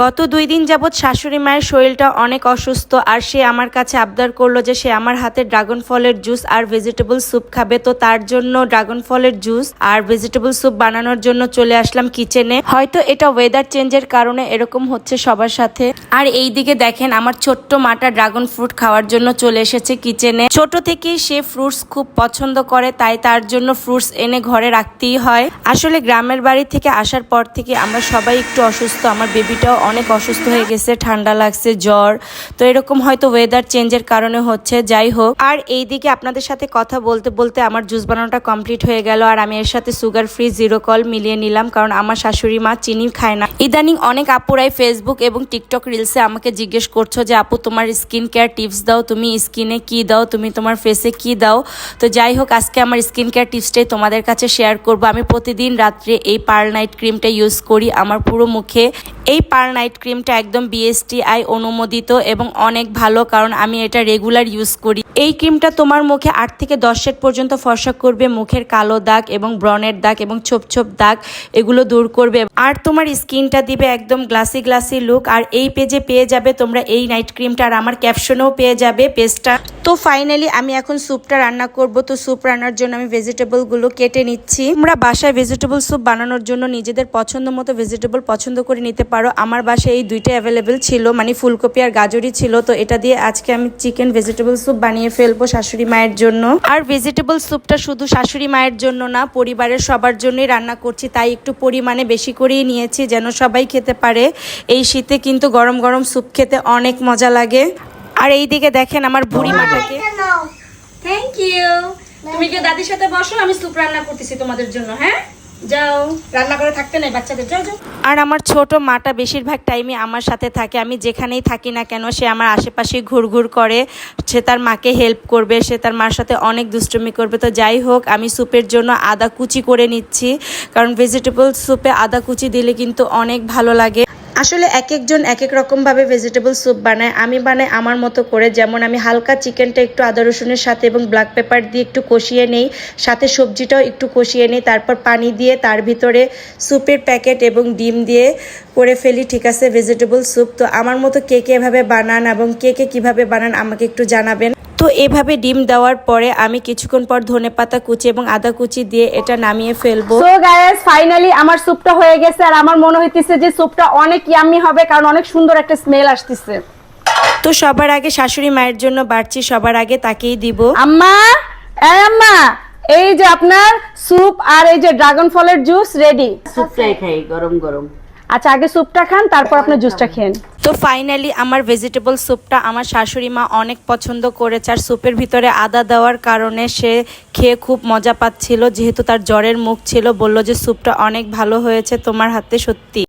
গত দুই দিন যাবৎ শাশুড়ি মায়ের শরীরটা অনেক অসুস্থ, আর সে আমার কাছে আবদার করল যে সে আমার হাতে ড্রাগন ফলের জুস আর ভেজিটেবল স্যুপ খাবে। তো তার জন্য ড্রাগন ফলের জুস আর ভেজিটেবল স্যুপ বানানোর জন্য চলে আসলাম কিচেনে হয়তো এটা ওয়েদার চেঞ্জের কারণে এরকম হচ্ছে সবার সাথে। আর এই দিকে দেখেন, আমার ছোট্ট মাটা ড্রাগন ফ্রুট খাওয়ার জন্য চলে এসেছে কিচেনে ছোট থেকেই সে ফ্রুটস খুব পছন্দ করে, তাই তার জন্য ফ্রুটস এনে ঘরে রাখতেই হয়। আসলে গ্রামের বাড়ি থেকে আসার পর থেকে আমরা সবাই একটু অসুস্থ, আমার বেবিটাও অনেক অসুস্থ হয়ে গেছে, ঠান্ডা লাগছে, জ্বর। তো এরকম হয়তো ওয়েদার চেঞ্জের কারণে হচ্ছে। যাই হোক, আর এই দিকে আপনাদের সাথে কথা বলতে বলতে আমার জুস বানানোটা কমপ্লিট হয়ে গেল। আর আমি এর সাথে সুগার ফ্রি জিরো কল মিলিয়ে নিলাম, কারণ আমার শাশুড়ি মা চিনি খায় না। ইদানিং অনেক আপুরাই ফেসবুক এবং টিকটক রিলসে আমাকে জিজ্ঞেস করছ যে, আপু, তোমার স্কিন কেয়ার টিপস দাও, তুমি স্কিনে কি দাও, তুমি তোমার ফেসে কি দাও? তো যাই হোক, আজকে আমার স্কিন কেয়ার টিপসটাই তোমাদের কাছে শেয়ার করব। আমি প্রতিদিন রাত্রে এই পার্ল নাইট ক্রিমটা ইউজ করি, আমার পুরো মুখে। এই পার নাইট ক্রিমটা একদম বিএসটিআই অনুমোদিত এবং অনেক ভালো, কারণ আমি এটা রেগুলার ইউজ করি। এই ক্রিমটা তোমার মুখে আট থেকে দশ সেট পর্যন্ত ফর্সা করবে, মুখের কালো দাগ এবং ব্রনের দাগ এবং ছোপ ছোপ দাগ এগুলো দূর করবে। আর তোমার স্কিনটা দিবে একদম গ্লাসি গ্লাসি লুক আর এই পেজে পেয়ে যাবে তোমরা এই নাইট ক্রিমটা, আর আমার ক্যাপশনেও পেয়ে যাবে পেজটা তো ফাইনালি আমি এখন স্যুপটা রান্না করব। তো স্যুপ রান্নার জন্য আমি ভেজিটেবলগুলো কেটে নিচ্ছি। আমরা বাসায় ভেজিটেবল স্যুপ বানানোর জন্য নিজেদের পছন্দ মতো ভেজিটেবল পছন্দ করে নিতে পারো। আমার বাসায় এই দুইটা অ্যাভেলেবেল ছিল মানে ফুলকপি আর গাজরই ছিল। তো এটা দিয়ে আজকে আমি চিকেন ভেজিটেবল স্যুপ বানিয়ে ফেলব শাশুড়ি মায়ের জন্য। আর ভেজিটেবল স্যুপটা শুধু শাশুড়ি মায়ের জন্য না, পরিবারের সবার জন্যই রান্না করছি। তাই একটু পরিমাণে বেশি করেই নিয়েছি যেন সবাই খেতে পারে। এই শীতে কিন্তু গরম গরম স্যুপ খেতে অনেক মজা লাগে। আর এই দিকে দেখেন আমার বুড়ি মাটাকে থ্যাংক ইউ তুমি কি দাদির সাথে বসো আমি স্যুপ রান্না করতেছি তোমাদের জন্য হ্যাঁ? যাও রান্না করে থাকতে নাই বাচ্চাদের যাও যাও। আর আমার ছোট মাটা বেশিরভাগ টাইমে আমার সাথে থাকে আমি যেখানেই থাকি না কেন সে আমার আশেপাশে ঘুরঘুর করে সে তার মাকে হেল্প করবে সে তার মার সাথে অনেক দুষ্টুমি করবে। তো যাই হোক আমি স্যুপের জন্য আদা কুচি করে নিচ্ছি কারণ ভেজিটেবল স্যুপে আদা কুচি দিলে কিন্তু অনেক ভালো লাগে। আসলে এক একজন এক এক রকমভাবে ভেজিটেবল স্যুপ বানায়। আমি বানাই আমার মতো করে, যেমন আমি হালকা চিকেনটা একটু আদা রসুনের সাথে এবং ব্ল্যাক পেপার দিয়ে একটু কষিয়ে নেই, সাথে সবজিটাও একটু কষিয়ে নেই, তারপর পানি দিয়ে তার ভিতরে স্যুপের প্যাকেট এবং ডিম দিয়ে করে ফেলি, ঠিক আছে ভেজিটেবল স্যুপ তো আমার মতো কে কে এভাবে বানান এবং কে কে কীভাবে বানান আমাকে একটু জানাবেন। তো এভাবে ডিম দেওয়ার পরে আমি কিছুক্ষণ পর ধনে পাতা কুচি এবং আদা কুচি দিয়ে এটা নামিয়ে ফেলব। তো গাইস ফাইনালি আমার স্যুপটা হয়ে গেছে আর আমার মনে হইতেছে যে স্যুপটা অনেক ইয়াম্মি হবে কারণ অনেক সুন্দর একটা স্মেল আসতেছে। তো সবার আগে শাশুড়ি মায়ের জন্য বাড়ছি সবার আগে তাকেই দিব। আম্মা এই আম্মা এই যে আপনার স্যুপ আর এই যে ড্রাগন ফলের জুস রেডি স্যুপটাই খাই গরম গরম আচ্ছা আগে স্যুপটা খান, তারপর আপনি জুসটা খেন তো ফাইনালি আমার ভেজিটেবল স্যুপটা আমার শাশুড়ি মা অনেক পছন্দ করেছে আর স্যুপের ভিতরে আদা দেওয়ার কারণে সে খেয়ে খুব মজা পাচ্ছিল, যেহেতু তার জ্বরের মুখ ছিল, বলল যে স্যুপটা অনেক ভালো হয়েছে তোমার হাতে সত্যি।